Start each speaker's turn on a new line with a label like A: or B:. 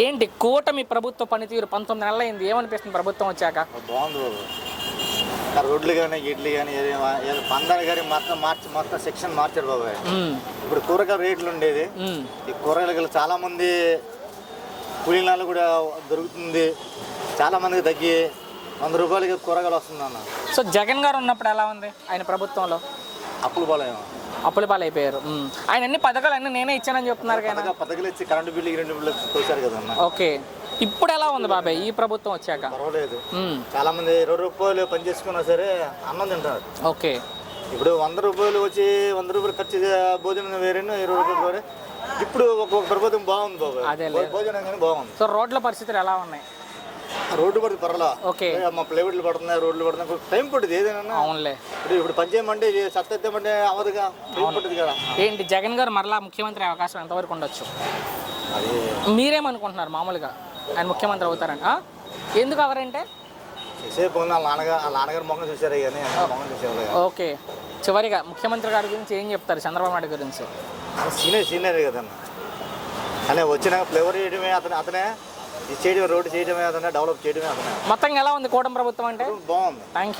A: ఏంటి కూటమి ప్రభుత్వ పనితీరు పంతొమ్మిది నెలలు అయింది ఏమనిపిస్తుంది ప్రభుత్వం వచ్చాక?
B: బాగుంది బాబు. రోడ్లు కానీ ఇడ్లీ కానీ ఏదో పందాలు కానీ మొత్తం మార్చి మొత్తం సెక్షన్ మార్చారు బాబు
A: ఉమ్,
B: ఇప్పుడు కూరగాయల రేట్లు ఉండేది. ఈ కూరగాయలు చాలా మంది కూలీనాలు కూడా దొరుకుతుంది. చాలా మందికి తగ్గి వంద రూపాయలకి కూరగాయలు వస్తుంది అన్న
A: సో జగన్ గారు ఉన్నప్పుడు ఎలా ఉంది ఆయన ప్రభుత్వంలో?
B: అప్పులు పోలేము
A: అప్పుల పాలైపోయారు. ఆయన అన్ని పథకాలు అన్ని నేనే ఇచ్చానని చెప్తున్నారు
B: పథకాలు ఇచ్చి కరెంటు బిల్లు రెండు బిల్లు కదన్న
A: ఓకే. ఇప్పుడు ఎలా ఉంది బాబాయ్? ఈ ప్రభుత్వం వచ్చాక?
B: పర్వాలేదు. చాలా మంది ఇరవై రూపాయలు పని చేసుకున్నా సరే అన్నం తింటారు.
A: ఓకే.
B: ఇప్పుడు వంద రూపాయలు వచ్చి వంద రూపాయలు ఖర్చు భోజనం వేరేను ఇరవై రూపాయలు వేరే. ఇప్పుడు ఒక్కొక్క ప్రభుత్వం బాగుంది బాబు
A: అదేలే.
B: భోజనం కానీ బాగుంది.
A: సో రోడ్ల పరిస్థితులు ఎలా ఉన్నాయి?
B: రోడ్డు పడుతుంది పర్వాలా?
A: ఓకే.
B: మా ప్లేవుడ్లు పడుతున్నాయి రోడ్లు పడుతున్నాయి. టైం పడుతుంది ఏదైనా?
A: అవునులే.
B: ఇప్పుడు ఇప్పుడు పని చేయమంటే ఇది చెత్త ఎత్తమంటే అవదుగా టైం పడుతుంది కదా.
A: ఏంటి జగన్ గారు మరలా ముఖ్యమంత్రి అవకాశం ఎంతవరకు ఉండొచ్చు?
B: అది.
A: మీరేమనుకుంటున్నారు మామూలుగా? ఆయన ముఖ్యమంత్రి అవుతారని ఆ? ఎందుకు అవరంటే?
B: వాళ్ళ నాన్నగారు వాళ్ళ నాన్నగారు మొహం చూసారు కానీ మొహం చూసేవాళ్ళు.
A: ఓకే. చివరిగా ముఖ్యమంత్రి గారి గురించి ఏం చెప్తారు చంద్రబాబు నాయుడు గురించి?
B: సీనియర్ సీనియర్ కదన్న. అనే వచ్చినాక ఫ్లేవర్ చేయడమే అతనే అతనే ఇది రోడ్డు చేయడమే అతనే డెవలప్ చేయడమే అతనే.
A: మొత్తంగా ఎలా ఉంది కూటమి ప్రభుత్వం అంటే?
B: బాగుంది.
A: Thank you